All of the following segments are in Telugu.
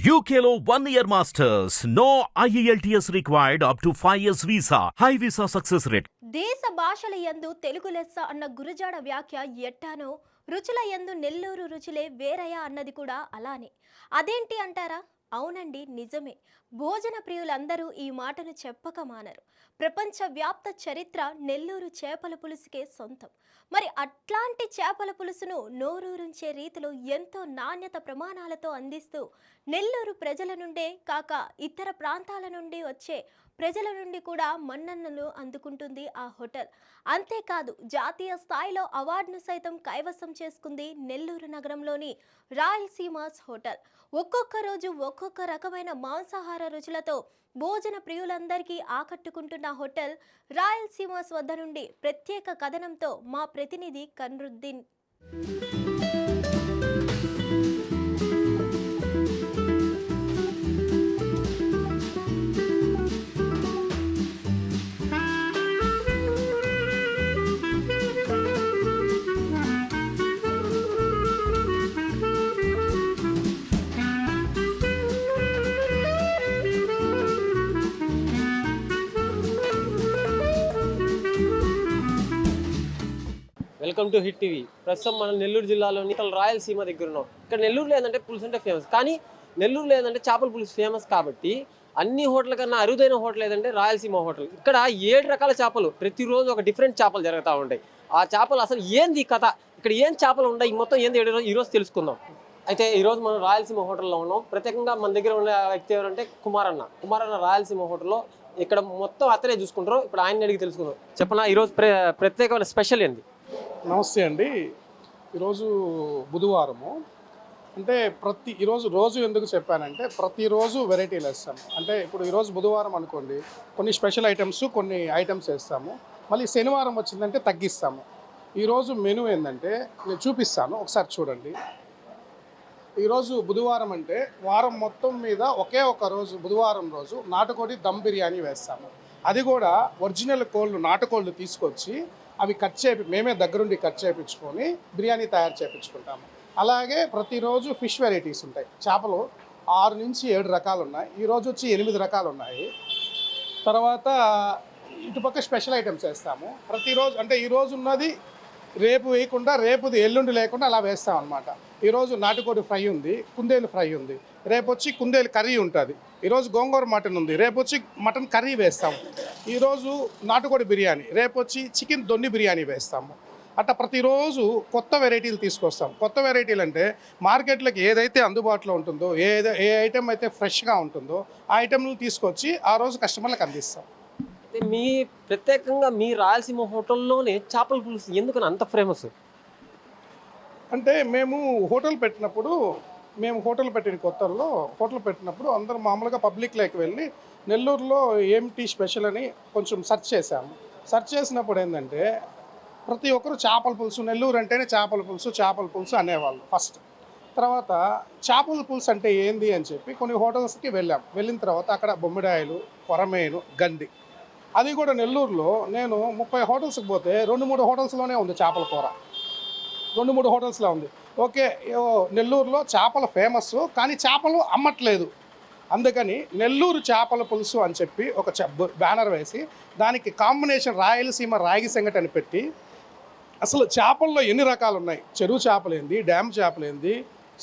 యూకేలో one year masters no IELTS required up to five years visa high visa success rate దేశ భాషల యందు తెలుగు లెస్స అన్న గురజాడ వ్యాఖ్య ఎట్టానో రుచుల యందు నెల్లూరు రుచులే వేరయా అన్నది కూడా అలానే అదేంటి అంటారా అవునండి నిజమే. భోజన ప్రియులందరూ ఈ మాటను చెప్పక మానరు. ప్రపంచవ్యాప్త చరిత్ర నెల్లూరు చేపల పులుసుకే సొంతం. మరి అట్లాంటి చేపల పులుసును నోరూరుంచే రీతిలో ఎంతో నాణ్యత ప్రమాణాలతో అందిస్తూ నెల్లూరు ప్రజల నుండే కాక ఇతర ప్రాంతాల నుండి వచ్చే ప్రజల నుండి కూడా మన్ననలు అందుకుంటుంది ఆ హోటల్. అంతేకాదు జాతీయ స్థాయిలో అవార్డును సైతం కైవసం చేసుకుంది నెల్లూరు నగరంలోని రాయలసీమాస్ హోటల్. ఒక్కొక్క రోజు ఒక్కొక్క రకమైన మాంసాహార రుచులతో భోజన ప్రియులందరికీ ఆకట్టుకుంటున్న హోటల్ రాయలసీమాస్ వద్ద నుండి ప్రత్యేక కథనంతో మా ప్రతినిధి Kamaruddin. Welcome to hit TV. ప్రస్తుతం మనం నెల్లూరు జిల్లాలోని రాయలసీమ దగ్గర ఉన్నాం ఇక్కడ నెల్లూరులో ఏంటంటే పులుసు అంటే ఫేమస్ కానీ నెల్లూరులో ఏంటంటే చేపల పులుసు ఫేమస్ కాబట్టి అన్ని హోటల్ కన్నా అరుదైన హోటల్ ఏదంటే రాయలసీమ హోటల్. ఇక్కడ ఏడు రకాల చేపలు ప్రతిరోజు ఒక డిఫరెంట్ చేపలు జరుగుతూ ఉంటాయి. ఆ చేపలు అసలు ఏంది ఈ కథ? ఇక్కడ ఏం చేపలు ఉన్నాయి? మొత్తం ఏంది? ఈరోజు- ఈరోజు తెలుసుకుందాం. అయితే ఈరోజు మనం రాయలసీమ హోటల్లో ఉన్నాం. ప్రత్యేకంగా మన దగ్గర ఉన్న వ్యక్తి ఎవరంటే కుమారన్న. కుమారన్న రాయలసీమ హోటల్లో ఇక్కడ మొత్తం అతనే చూసుకుంటారు. ఇప్పుడు ఆయన అడిగి తెలుసుకుందాం. చెప్పనా ఈరోజు ప్ర ప్రత్యేకమైన స్పెషల్ ఏంది? నమస్తే అండి. ఈరోజు బుధవారము. అంటే ప్రతి ఈరోజు రోజు ఎందుకు చెప్పానంటే ప్రతిరోజు వెరైటీలు వేస్తాము అంటే ఇప్పుడు ఈరోజు బుధవారం అనుకోండి కొన్ని స్పెషల్ ఐటమ్స్ కొన్ని ఐటమ్స్ వేస్తాము. మళ్ళీ శనివారం వచ్చిందంటే తగ్గిస్తాము. ఈరోజు మెనూ ఏంటంటే నేను చూపిస్తాను ఒకసారి చూడండి. ఈరోజు బుధవారం అంటే వారం మొత్తం మీద ఒకే ఒక రోజు బుధవారం రోజు నాటుకోడి దమ్ బిర్యానీ వేస్తాము. అది కూడా ఒరిజినల్ కోళ్ళు నాటుకోళ్ళు తీసుకొచ్చి అవి కట్ చేపి మేమే దగ్గరుండి కట్ చేయించుకొని బిర్యానీ తయారు చేయించుకుంటాము అలాగే ప్రతిరోజు ఫిష్ వెరైటీస్ ఉంటాయి. చేపలు ఆరు నుంచి ఏడు రకాలు ఉన్నాయి ఈరోజు వచ్చి ఎనిమిది రకాలు ఉన్నాయి తర్వాత ఇటుపక్క స్పెషల్ ఐటమ్స్ వేస్తాము. ప్రతిరోజు అంటే ఈరోజు ఉన్నది రేపు వేయకుండా రేపుది ఎల్లుండి లేకుండా అలా వేస్తాం అనమాట ఈరోజు నాటుకోడి ఫ్రై ఉంది కుందేలు ఫ్రై ఉంది. రేపు వచ్చి కుందేలు కర్రీ ఉంటుంది. ఈరోజు గోంగూర మటన్ ఉంది. రేపు వచ్చి మటన్ కర్రీ వేస్తాము ఈరోజు నాటుకోడి బిర్యానీ రేపు వచ్చి చికెన్ దొన్ని బిర్యానీ వేస్తాము. అట్లా ప్రతిరోజు కొత్త వెరైటీలు తీసుకొస్తాం. కొత్త వెరైటీలు అంటే మార్కెట్లోకి ఏదైతే అందుబాటులో ఉంటుందో ఏదో ఏ ఐటెం అయితే ఫ్రెష్గా ఉంటుందో ఆ ఐటెంలు తీసుకొచ్చి ఆ రోజు కస్టమర్లకు అందిస్తాం. మీ ప్రత్యేకంగా మీ రాయలసీమ హోటల్లోనే చేపల పులుసు ఎందుకని అంత ఫేమస్? అంటే మేము హోటల్ పెట్టినప్పుడు మేము హోటల్ పెట్టిన కొత్తల్లో హోటల్ పెట్టినప్పుడు అందరూ మామూలుగా పబ్లిక్ లేక వెళ్ళి నెల్లూరులో ఏమిటి స్పెషల్ అని కొంచెం సెర్చ్ చేశాము. సెర్చ్ చేసినప్పుడు ఏంటంటే ప్రతి ఒక్కరు చేపల పులుసు నెల్లూరు అంటేనే చేపల పులుసు చేపల పులుసు అనేవాళ్ళు ఫస్ట్. తర్వాత చేపల పులుసు అంటే ఏంది అని చెప్పి కొన్ని హోటల్స్కి వెళ్ళాం. వెళ్ళిన తర్వాత అక్కడ బొమ్మిడాయలు కొరమేను గండి అది కూడా నెల్లూరులో. నేను ముప్పై హోటల్స్కి పోతే రెండు మూడు హోటల్స్లోనే ఉంది చేపల కూర. రెండు మూడు హోటల్స్లో ఉంది. ఓకే ఓ నెల్లూరులో చేపలు ఫేమస్ కానీ చేపలు అమ్మట్లేదు. అందుకని నెల్లూరు చేపల పులుసు అని చెప్పి ఒక బ్యానర్ వేసి దానికి కాంబినేషన్ రాయలసీమ రాగి సంగటి అని పెట్టి అసలు చేపల్లో ఎన్ని రకాలు ఉన్నాయి చెరువు చేపలేంది డ్యామ్ చేపలేంది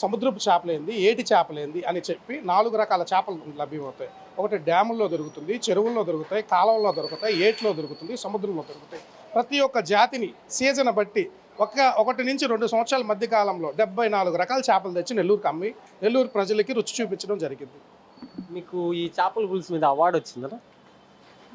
సముద్రపు చేపలేంది ఏటి చేపలేంది అని చెప్పి నాలుగు రకాల చేపలు లభ్యమవుతాయి. ఒకటి డ్యాముల్లో దొరుకుతుంది చెరువుల్లో దొరుకుతాయి కాలువల్లో దొరుకుతాయి ఏట్లో దొరుకుతుంది సముద్రంలో దొరుకుతాయి. ప్రతి ఒక్క జాతిని సీజన్ బట్టి ఒక ఒకటి నుంచి రెండు సంవత్సరాల మధ్య కాలంలో డెబ్బై నాలుగు రకాల చేపలు తెచ్చి నెల్లూరుకి అమ్మి నెల్లూరు ప్రజలకి రుచి చూపించడం జరిగింది. మీకు ఈ చేపల పులుసు మీద అవార్డు వచ్చిందా?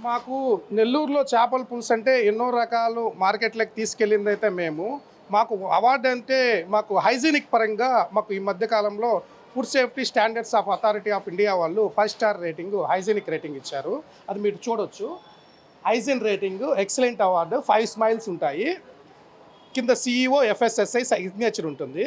మాకు నెల్లూరులో చేపల పులుసు అంటే ఎన్నో రకాలు మార్కెట్లోకి తీసుకెళ్ళింది అయితే మేము. మాకు అవార్డు అంటే మాకు హైజీనిక్ పరంగా మాకు ఈ మధ్య కాలంలో food safety standards of authority of India వాళ్ళు five star rating hygienic rating ఇచ్చారు. అది మీరు చూడొచ్చు. Hygiene rating excellent award five smiles ఉంటాయి. కింద సిఇఓ ఎఫ్ఎస్ఎస్ఐ సిగ్నేచర్ ఉంటుంది.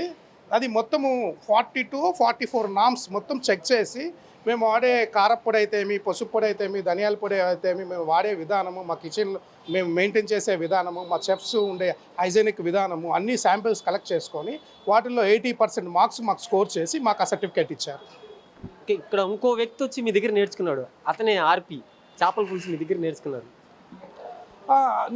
అది మొత్తము forty two forty four norms మొత్తం చెక్ చేసి మేము వాడే కారప్పొడి అయితేమి పసుపు పొడి అయితేమి ధనియాల పొడి అయితేమి మేము వాడే విధానము మా కిచెన్లో మేము మెయింటైన్ చేసే విధానము మా చెఫ్స్ ఉండే హైజెనిక్ విధానము అన్ని శాంపిల్స్ కలెక్ట్ చేసుకొని వాటిల్లో ఎయిటీ పర్సెంట్ మార్క్స్ మాకు స్కోర్ చేసి మాకు ఆ సర్టిఫికేట్ ఇచ్చారు. ఇక్కడ ఇంకో వ్యక్తి వచ్చి మీ దగ్గర నేర్చుకున్నాడు. అతనే ఆర్పి. చేపల పులుసు మీ దగ్గర నేర్చుకున్నాడు.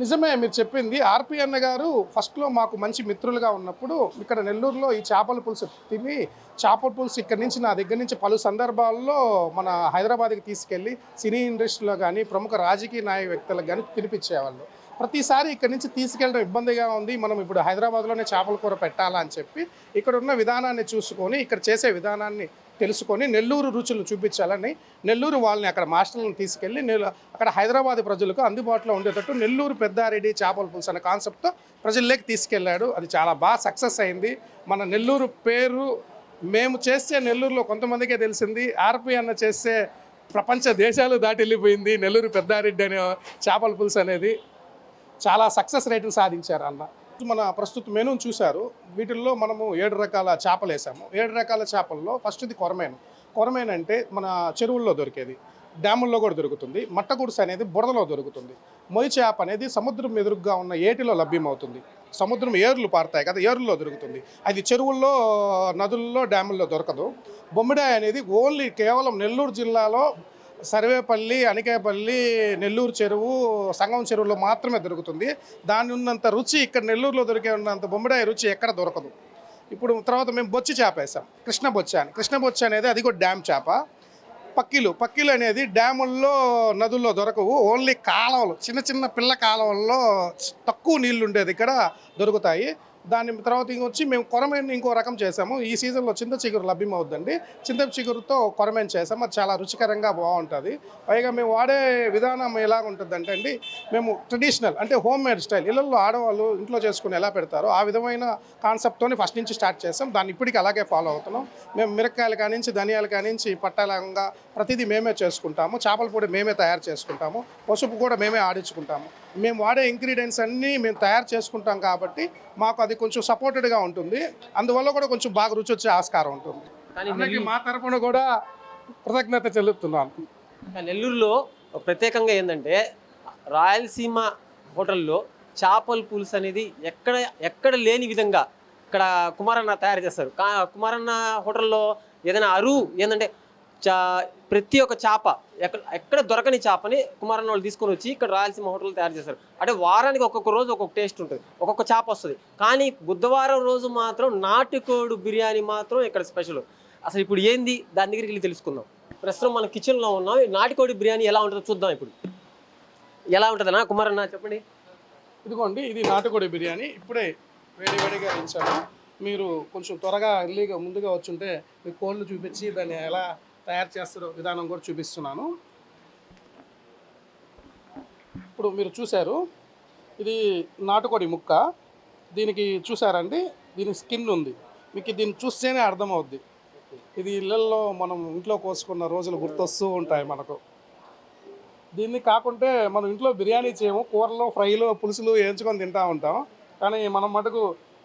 నిజమే మీరు చెప్పింది. ఆర్పి అన్న గారు ఫస్ట్లో మాకు మంచి మిత్రులుగా ఉన్నప్పుడు ఇక్కడ నెల్లూరులో ఈ చేపల పులుసు తిని చేపల పులుసు ఇక్కడ నుంచి నా దగ్గర నుంచి పలు సందర్భాల్లో మన హైదరాబాద్కి తీసుకెళ్ళి సినీ ఇండస్ట్రీలో కానీ ప్రముఖ రాజకీయ నాయ వ్యక్తులకు కానీ తినిపించేవాళ్ళు. ప్రతిసారి ఇక్కడ నుంచి తీసుకెళ్ళడం ఇబ్బందిగా ఉంది. మనం ఇప్పుడు హైదరాబాద్లోనే చేపల కూర పెట్టాలా అని చెప్పి ఇక్కడ ఉన్న విధానాన్ని చూసుకొని ఇక్కడ చేసే విధానాన్ని తెలుసుకొని నెల్లూరు రుచులు చూపించాలని నెల్లూరు వాళ్ళని అక్కడ మాస్టర్లను తీసుకెళ్ళి అక్కడ హైదరాబాద్ ప్రజలకు అందుబాటులో ఉండేటట్టు నెల్లూరు పెద్దారెడ్డి చేపల పులుసు అనే కాన్సెప్ట్తో ప్రజల్లోకి తీసుకెళ్ళాడు. అది చాలా బాగా సక్సెస్ అయింది. మన నెల్లూరు పేరు మేము చేస్తే నెల్లూరులో కొంతమందికే తెలిసింది. ఆర్పి అన్న చేస్తే ప్రపంచ దేశాలు దాటి వెళ్ళిపోయింది. నెల్లూరు పెద్దారెడ్డి అనే చేపల పులుసు అనేది చాలా సక్సెస్ రేటును సాధించారు అన్న. మన ప్రస్తుత మెనూ చూశారు. వీటిల్లో మనము ఏడు రకాల చేపలు వేసాము. ఏడు రకాల చేపల్లో ఫస్ట్ ఇది కొరమేను. కొరమేను అంటే మన చెరువుల్లో దొరికేది. డ్యాముల్లో కూడా దొరుకుతుంది. మట్టగుడుసు అనేది బురదలో దొరుకుతుంది. మొయ్యి చేప అనేది సముద్రం ఎదురుగా ఉన్న ఏటిలో లభ్యమవుతుంది. సముద్రం ఏర్లు పారుతాయి కదా ఏరుల్లో దొరుకుతుంది. అది చెరువుల్లో నదుల్లో డ్యాముల్లో దొరకదు. బొమ్మిడాయి అనేది ఓన్లీ కేవలం నెల్లూరు జిల్లాలో సర్వేపల్లి అనికాయపల్లి నెల్లూరు చెరువు సంగం చెరువులో మాత్రమే దొరుకుతుంది. దాని ఉన్నంత రుచి ఇక్కడ నెల్లూరులో దొరికే ఉన్నంత బొమ్మిడాయి రుచి ఎక్కడ దొరకదు. ఇప్పుడు తర్వాత మేము బొచ్చి చేప వేసాం. కృష్ణ బొచ్చ అని. కృష్ణ బొచ్చ అనేది అది కూడా డ్యామ్ చేప. పక్కిలు. పక్కిలు అనేది డ్యాముల్లో నదుల్లో దొరకవు. ఓన్లీ కాలువలు. చిన్న చిన్న పిల్ల కాలువల్లో తక్కువ నీళ్ళు ఉండేది ఇక్కడ దొరుకుతాయి. దాని తర్వాత ఇంకొచ్చి మేము కొరమేను ఇంకో రకం చేసాము. ఈ సీజన్లో చింత చిగురు లభ్యమవుద్దండి. చింత చిగురుతో కొరమేను చేసాము. అది చాలా రుచికరంగా బాగుంటుంది. పైగా మేము వాడే విధానం ఎలా ఉంటుందంటే అండి మేము ట్రెడిషనల్ అంటే హోమ్ మేడ్ స్టైల్. ఇళ్ళల్లో ఆడవాళ్ళు ఇంట్లో చేసుకుని ఎలా పెడతారో ఆ విధమైన కాన్సెప్ట్తోని ఫస్ట్ నుంచి స్టార్ట్ చేసాం. దాన్ని ఇప్పటికి అలాగే ఫాలో అవుతున్నాం. మేము మిరక్కాయలు కానించి ధనియాలు కానించి పట్టాలంగా ప్రతిదీ మేమే చేసుకుంటాము. చేపల పొడి మేమే తయారు చేసుకుంటాము. పసుపు కూడా మేమే ఆడించుకుంటాము. మేము వాడే ఇంగ్రీడియంట్స్ అన్నీ మేము తయారు చేసుకుంటాం కాబట్టి మాకు అది కొంచెం సపోర్టెడ్గా ఉంటుంది. అందువల్ల కూడా కొంచెం బాగా రుచి వచ్చే ఆస్కారం ఉంటుంది. కానీ అందుకే మా తరపున కూడా కృతజ్ఞత చెల్లుతున్నాను నెల్లూరులో ప్రత్యేకంగా ఏంటంటే రాయలసీమ హోటల్లో చేపల పులుసు అనేది ఎక్కడ ఎక్కడ లేని విధంగా ఇక్కడ కుమారన్న తయారు చేస్తారు. కుమారన్న హోటల్లో ఏదైనా అరువు ఏంటంటే చా ప్రతి ఒక్క చేప ఎక్కడ ఎక్కడ దొరకని చేపని కుమారన్న వాళ్ళు తీసుకొని వచ్చి ఇక్కడ రాయలసీమ హోటల్ తయారు చేస్తారు అంటే వారానికి ఒక్కొక్క రోజు ఒక్కొక్క టేస్ట్ ఉంటుంది ఒక్కొక్క చేప వస్తుంది. కానీ బుధవారం రోజు మాత్రం నాటుకోడు బిర్యానీ మాత్రం ఇక్కడ స్పెషల్. అసలు ఇప్పుడు ఏంది? దాని దగ్గరికి వెళ్ళి తెలుసుకుందాం. ప్రస్తుతం మన కిచెన్లో ఉన్నాం. నాటుకోడి బిర్యానీ ఎలా ఉంటుందో చూద్దాం ఇప్పుడు. ఎలా ఉంటుందన్నా? కుమారన్న చెప్పండి. ఇదిగోండి ఇది నాటుకోడి బిర్యానీ. ఇప్పుడే వేడి వేడిగా మీరు కొంచెం త్వరగా ఎర్లీగా ముందుగా వచ్చుంటే మీ కోళ్ళు చూపించి దాన్ని ఎలా తయారు చేస్తారు విధానం కూడా చూపిస్తున్నాను. ఇప్పుడు మీరు చూశారు ఇది నాటుకోడి ముక్క. దీనికి చూసారండి దీని స్కిన్ ఉంది. మీకు దీన్ని చూస్తేనే అర్థమవుద్ది. ఇది ఇళ్ళల్లో మనం ఇంట్లో కోసుకున్న రోజులు గుర్తొస్తూ ఉంటాయి మనకు. దీన్ని కాకుంటే మనం ఇంట్లో బిర్యానీ చేయము కూరలు ఫ్రైలు పులుసులు వేయించుకొని తింటూ ఉంటాం. కానీ మనం మటుకు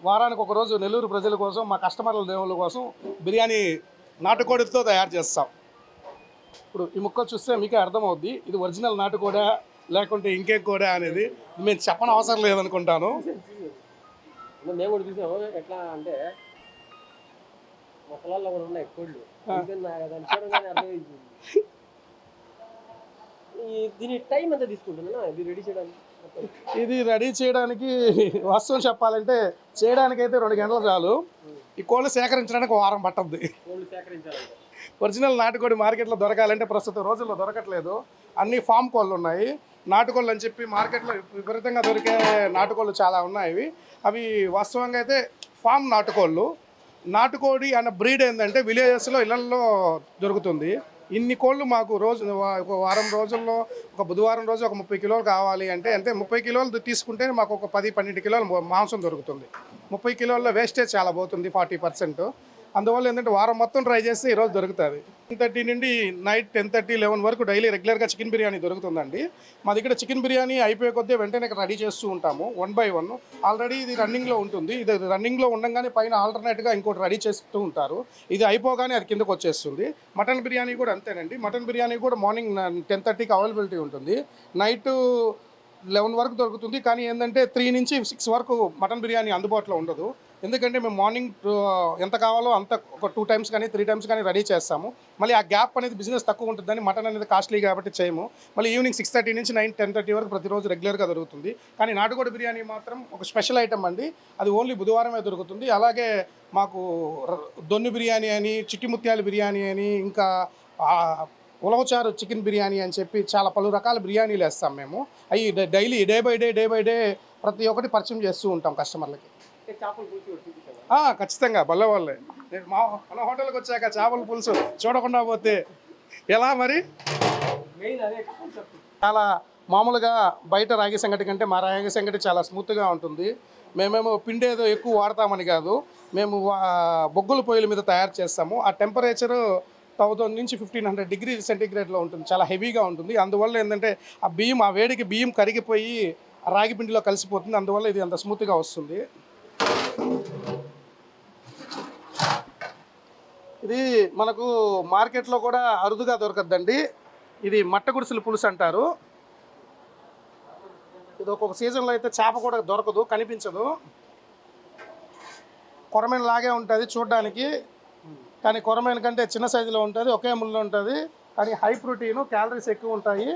వారానికి ఒక రోజు నెల్లూరు ప్రజల కోసం మా కస్టమర్ల దేవుళ్ళ కోసం బిర్యానీ నాటుకోడితో తయారు చేస్తాం. ఇప్పుడు ఈ ముక్క చూస్తే మీకే అర్థమవుద్ది. ఇది ఒరిజినల్ నాటుకోడా లేకుంటే ఇంకేం కోడా అనేది మేము చెప్పని అవసరం లేదనుకుంటాను. మేము కూడా చూసాము ఎట్లా అంటే మా పొలాల్లో కూడా ఉన్నాయి కోళ్ళు. దీని టైం ఎంత తీసుకుంటుందా ఇది రెడీ చేయడానికి ఇది రెడీ చేయడానికి వస్తువులు చెప్పాలంటే చేయడానికైతే రెండు గంటలు చాలు. ఈ కోళ్ళు సేకరించడానికి వారం పట్టద్ది ఒరిజినల్ నాటుకోడి మార్కెట్లో దొరకాలంటే ప్రస్తుతం రోజుల్లో దొరకట్లేదు. అన్ని ఫామ్ కోళ్ళు ఉన్నాయి. నాటుకోళ్ళు అని చెప్పి మార్కెట్లో విపరీతంగా దొరికే నాటుకోళ్ళు చాలా ఉన్నాయి. అవి వాస్తవంగా అయితే ఫామ్ నాటుకోళ్ళు. నాటుకోడి అన్న బ్రీడ్ ఏంటంటే విలేజెస్లో ఇళ్ళలో దొరుకుతుంది. ఇన్ని కోళ్ళు మాకు రోజు ఒక వారం రోజుల్లో ఒక బుధవారం రోజు ఒక ముప్పై కిలోలు కావాలి అంటే అంటే ముప్పై కిలోలు తీసుకుంటే మాకు ఒక పది పన్నెండు కిలోలు మాంసం దొరుకుతుంది. ముప్పై కిలోల్లో వేస్టేజ్ చాలా పోతుంది ఫార్టీ పర్సెంట్. అందువల్ల ఏంటంటే వారం మొత్తం ట్రై చేస్తే ఈరోజు దొరుకుతుంది. టెన్ థర్టీ నుండి నైట్ టెన్ థర్టీ లెవెన్ వరకు డైలీ రెగ్యులర్గా చికెన్ బిర్యానీ దొరుకుతుందండి. మా దగ్గర చికెన్ బిర్యానీ అయిపోయే కొద్దీ వెంటనే రెడీ చేస్తూ ఉంటాము వన్ బై వన్ ఆల్రెడీ ఇది రన్నింగ్లో ఉంటుంది. ఇది రన్నింగ్లో ఉండగానే పైన ఆల్టర్నేట్గా ఇంకోటి రెడీ చేస్తూ ఉంటారు. ఇది అయిపోగానే అది కిందకు వచ్చేస్తుంది. మటన్ బిర్యానీ కూడా అంతేనండి. మటన్ బిర్యానీ కూడా మార్నింగ్ టెన్ థర్టీకి అవైలబిలిటీ ఉంటుంది. నైట్ లెవెన్ వరకు దొరుకుతుంది. కానీ ఏంటంటే త్రీ నుంచి సిక్స్ వరకు మటన్ బిర్యానీ అందుబాటులో ఉండదు. ఎందుకంటే మేము మార్నింగ్ ఎంత కావాలో అంత ఒక టూ టైమ్స్ కానీ త్రీ టైమ్స్ కానీ రెడీ చేస్తాము. మళ్ళీ ఆ గ్యాప్ అనేది బిజినెస్ తక్కువ ఉంటుందని మటన్ అనేది కాస్ట్లీ కాబట్టి చేయము. మళ్ళీ ఈవినింగ్ సిక్స్ థర్టీ నుంచి నైన్ టెన్ థర్టీ వరకు ప్రతిరోజు రెగ్యులర్గా దొరుకుతుంది. కానీ నాటుకోడి బిర్యానీ మాత్రం ఒక స్పెషల్ ఐటమ్ అండి. అది ఓన్లీ బుధవారమే దొరుకుతుంది. అలాగే మాకు దొన్ను బిర్యానీ అని చిట్టి ముత్యాల బిర్యానీ అని ఇంకా ఉలవచారు చికెన్ బిర్యానీ అని చెప్పి చాలా పలు రకాల బిర్యానీలు వేస్తాం మేము. అవి daily day by day day by day ప్రతి ఒక్కటి పరిచయం చేస్తూ ఉంటాం కస్టమర్లకి. ఖచ్చితంగా బల్ల వాళ్ళే. నేను మా మన హోటల్కి వచ్చాక చేపల పులుసు చూడకుండా పోతే ఎలా మరి? మెయిన్ చాలా మామూలుగా బయట రాగి సంగటి కంటే మా రాగి సంగటి చాలా స్మూత్గా ఉంటుంది. మేమేమో పిండి ఏదో ఎక్కువ వాడతామని కాదు. మేము బొగ్గుల పొయ్యిల మీద తయారు చేస్తాము. ఆ టెంపరేచరు థౌజండ్ నుంచి ఫిఫ్టీన్ హండ్రెడ్ డిగ్రీ సెంటీగ్రేడ్లో ఉంటుంది. చాలా హెవీగా ఉంటుంది. అందువల్ల ఏంటంటే ఆ బియ్యం ఆ వేడికి బియ్యం కరిగిపోయి ఆ రాగి పిండిలో కలిసిపోతుంది. అందువల్ల ఇది అంత స్మూత్గా వస్తుంది. ఇది మనకు మార్కెట్లో కూడా అరుదుగా దొరకద్దండి. ఇది మట్ట గుడిసెల పులుసు అంటారు. ఇది ఒక్కొక్క సీజన్లో అయితే చేప కూడా దొరకదు కనిపించదు. కొరమైన లాగే ఉంటుంది చూడడానికి. కానీ కొరమైన కంటే చిన్న సైజులో ఉంటుంది ఒకే ముళ్ళు ఉంటుంది కానీ హై ప్రోటీన్ క్యాలరీస్ ఎక్కువ ఉంటాయి.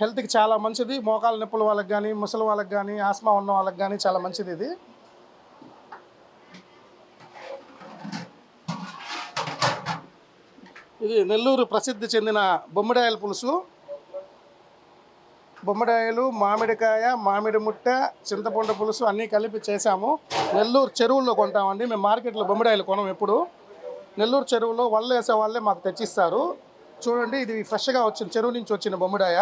హెల్త్కి చాలా మంచిది మోకాల నొప్పుల వాళ్ళకి కానీ ముసలి వాళ్ళకి కానీ ఆస్మా ఉన్న వాళ్ళకి కానీ చాలా మంచిది ఇది. ఇది నెల్లూరు ప్రసిద్ధి చెందిన బొమ్మిడాయల పులుసు. బొమ్మడాయలు మామిడికాయ మామిడి ముట్ట చింతపండు పులుసు అన్నీ కలిపి చేశాము. నెల్లూరు చెరువుల్లో కొంటామండి. మేము మార్కెట్లో బొమ్మడాయలు కొనం ఎప్పుడు. నెల్లూరు చెరువులో వల్ల వేసే వాళ్ళే మాకు తెచ్చిస్తారు. చూడండి ఇది ఫ్రెష్గా వచ్చిన చెరువు నుంచి వచ్చిన బొమ్మడాయ.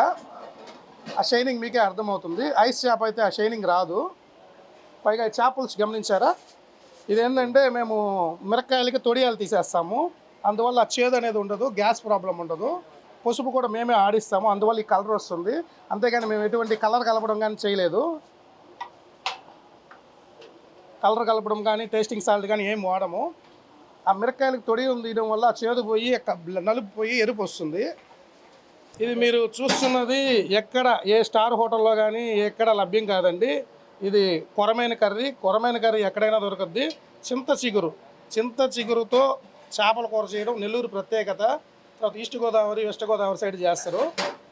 ఆ షైనింగ్ మీకే అర్థమవుతుంది. ఐస్ చేప అయితే ఆ షైనింగ్ రాదు. పైగా చేపలు గమనించారా? ఇదేంటంటే మేము మిరపకాయలకి తొడియాలు తీసేస్తాము. అందువల్ల ఆ చేదు అనేది ఉండదు గ్యాస్ ప్రాబ్లం ఉండదు. పసుపు కూడా మేమే ఆడిస్తాము అందువల్ల ఈ కలర్ వస్తుంది. అంతేగాని మేము ఎటువంటి కలర్ కలపడం కానీ చేయలేదు. కలర్ కలపడం కానీ టేస్టింగ్ సాల్ట్ కానీ ఏం వాడము. ఆ మిరపకాయలకు తొడి తీయడం వల్ల చేదు పోయి నలుపు పోయి ఎరుపు వస్తుంది. ఇది మీరు చూస్తున్నది ఎక్కడ ఏ స్టార్ హోటల్లో కానీ ఎక్కడ లభ్యం కాదండి. ఇది కొరమైన కర్రీ కొరమైన కర్రీ ఎక్కడైనా దొరుకుద్ది. చింత చిగురు చింత చిగురుతో చేపల కూర చేయడం నెల్లూరు ప్రత్యేకత. తర్వాత east Godavari west Godavari side చేస్తారు.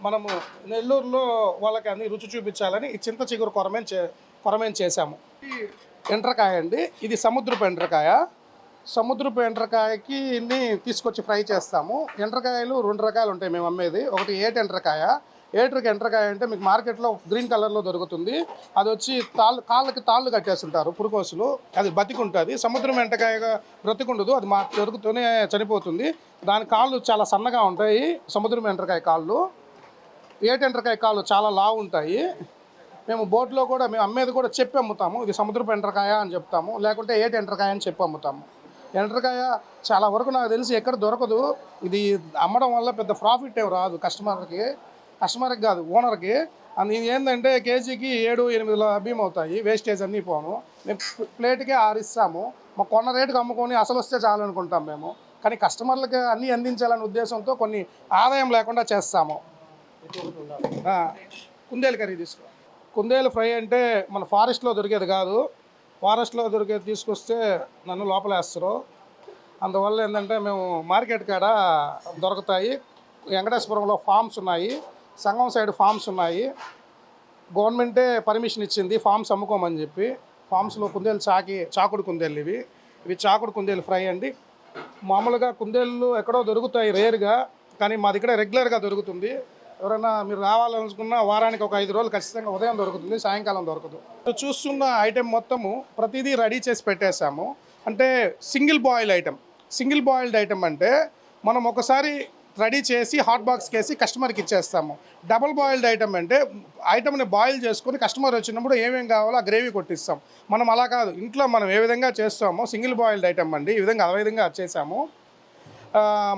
మనము నెల్లూరులో వాళ్ళకి అన్ని రుచి చూపించాలని ఈ చింత చిగురు కొరమేం చే కొరమేం చేశాము. ఈ ఎండ్రకాయ అండి. ఇది సముద్రపు ఎండ్రకాయ. సముద్రపు ఎండ్రకాయకి ఇన్ని తీసుకొచ్చి ఫ్రై చేస్తాము. ఎండ్రకాయలు రెండు రకాలు ఉంటాయి మేము అమ్మేది. ఒకటి ఏటి ఎండ్రకాయ ఏటరికి ఎండ్రకాయ అంటే మీకు మార్కెట్లో గ్రీన్ కలర్లో దొరుకుతుంది. అది వచ్చి తాళ్ళు కాళ్ళకి తాళ్ళు కట్టేస్తుంటారు పురుకోసులు. అది బతికుంటుంది. సముద్రం ఎంటకాయగా బ్రతికుండదు. అది మా దొరుకుతూనే చనిపోతుంది. దాని కాళ్ళు చాలా సన్నగా ఉంటాయి. సముద్రం ఎంటకాయ కాళ్ళు. ఏటి ఎండ్రకాయ కాళ్ళు చాలా లావు ఉంటాయి. మేము బోట్లో కూడా మేము అమ్మేది కూడా చెప్పి అమ్ముతాము. ఇది సముద్రపు ఎంటరకాయ అని చెప్తాము. లేకుంటే ఏటి ఎంటరకాయ అని చెప్పి అమ్ముతాము. ఎంటరకాయ చాలా వరకు నాకు తెలిసి ఎక్కడ దొరకదు. ఇది అమ్మడం వల్ల పెద్ద ప్రాఫిట్ ఏం రాదు కస్టమర్కి. కస్టమర్కి కాదు ఓనర్కి. అండ్ ఏంటంటే కేజీకి ఏడు ఎనిమిది లభ్యం అవుతాయి వేస్టేజ్ అన్నీ పోను. మేము ప్లేట్కే ఆరు ఇస్తాము. మా కొన్న రేటుకి అమ్ముకొని అసలు వస్తే చాలు అనుకుంటాం మేము. కానీ కస్టమర్లకి అన్నీ అందించాలనే ఉద్దేశంతో కొన్ని ఆదాయం లేకుండా చేస్తాము. కుందేలు కర్రీ తీసుకో. కుందేలు ఫ్రై అంటే మన ఫారెస్ట్లో దొరికేది కాదు. ఫారెస్ట్లో దొరికేది తీసుకొస్తే నన్ను లోపలేస్తారు. అందువల్ల ఏంటంటే మేము మార్కెట్ కాడ దొరుకుతాయి. వెంకటేశ్వరంలో ఫామ్స్ ఉన్నాయి. సంఘం సైడ్ ఫామ్స్ ఉన్నాయి. గవర్నమెంటే పర్మిషన్ ఇచ్చింది ఫామ్స్ అమ్ముకోమని చెప్పి. ఫామ్స్లో కుందేలు చాకి చాకుడు కుందేలు ఇవి. ఇవి చాకుడు కుందేలు ఫ్రై అండి. మామూలుగా కుందేళ్ళు ఎక్కడో దొరుకుతాయి రేర్గా కానీ మా దగ్గర రెగ్యులర్గా దొరుకుతుంది. ఎవరైనా మీరు రావాలనుకున్న వారానికి ఒక ఐదు రోజులు ఖచ్చితంగా ఉదయం దొరుకుతుంది సాయంకాలం దొరకదు. చూస్తున్న ఐటెం మొత్తము ప్రతిదీ రెడీ చేసి పెట్టేశాము. అంటే single boiled item. Single boiled item అంటే మనం ఒకసారి రెడీ చేసి హాట్ బాక్స్కి వేసి కస్టమర్కి ఇచ్చేస్తాము. డబుల్ బాయిల్డ్ ఐటమ్ అంటే ఐటమ్ని బాయిల్ చేసుకొని కస్టమర్ వచ్చినప్పుడు ఏమేమి కావాలో ఆ గ్రేవీ కొట్టిస్తాం. మనం అలా కాదు. ఇంట్లో మనం ఏ విధంగా చేస్తామో సింగిల్ బాయిల్డ్ ఐటమ్ అండి. ఈ విధంగా అదే విధంగా చేసాము.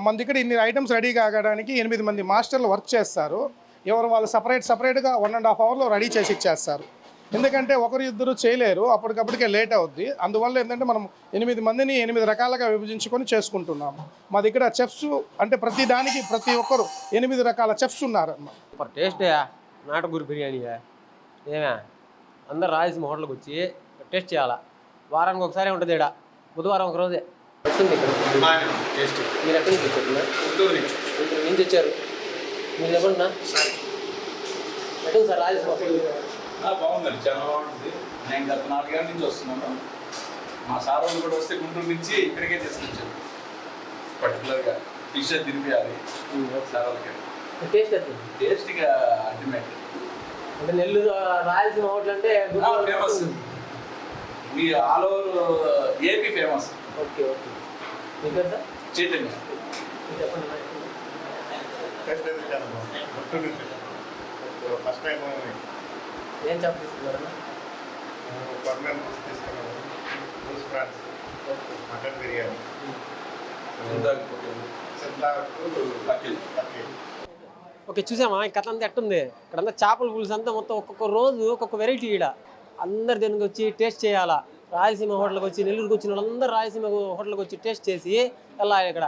మన దగ్గర ఇన్ని ఐటమ్స్ రెడీ కాగడానికి ఎనిమిది మంది మాస్టర్లు వర్క్ చేస్తారు. ఎవరు వాళ్ళు సపరేట్ సపరేట్గా వన్ అండ్ హాఫ్ అవర్లో రెడీ చేసి ఇచ్చేస్తారు. ఎందుకంటే ఒకరు ఇద్దరు చేయలేరు అప్పటికప్పటికే లేట్ అవుద్ది. అందువల్ల ఏంటంటే మనం ఎనిమిది మందిని ఎనిమిది రకాలుగా విభజించుకొని చేసుకుంటున్నాము మా దగ్గర చెఫ్స్ అంటే ప్రతి దానికి ప్రతి ఒక్కరు ఎనిమిది రకాల చెఫ్స్ ఉన్నారు టేస్ట్ నాటుకూరు బిర్యానీ ఏమే అందరు రాయలసీమ హోటల్కి వచ్చి టేస్ట్ చేయాలా? వారానికి ఒకసారి ఉంటుంది ఇక్కడ బుధవారం ఒక రోజే. మీరు ఎక్కడి నుంచి వచ్చారు? నుంచి. వచ్చారు. మీరు చెప్పండి సార్. రాయలసీమ బాగుందండి. చాలా బాగుంటుంది. నేను గత నాలుగేళ్ళ నుంచి వస్తున్నాను. మా సార్ వాళ్ళు కూడా వస్తే గుంటూరు నుంచి ఇక్కడికే తీసుకొచ్చాను పర్టికులర్గా ఫిష్ అది తినిపించాలి సార్ వాళ్ళకి. టేస్ట్ టేస్ట్గా అల్టిమేట్. అంటే నెల్లూరు రాయలసీమ హోటల్ అంటే ఫేమస్ మీ all over AP famous okay okay. పేరు సార్? చైతన్య. చెప్పండి ఫస్ట్ టైం ఏం చెప్ప తీసుకున్నారన్నా పర్మనెంట్ తీసుకున్నాను. రూల్స్ ఫ్రాన్స్. మటన్ బిర్యానీ. చింతాకు లక్కీ పక్కీ ఓకే చూసామా? కథ అంతా ఎట్టుంది? ఇక్కడంతా చేపల పులుసు అంతా మొత్తం ఒక్కొక్క రోజు ఒక్కొక్క వెరైటీ ఈడ. అందరు దీనికి వచ్చి టేస్ట్ చేయాలా? రాయలసీమ హోటల్కి వచ్చి నెల్లూరుకి వచ్చిన వాళ్ళందరూ రాయలసీమ హోటల్కి వచ్చి టేస్ట్ చేసి వెళ్ళాలి ఇక్కడ?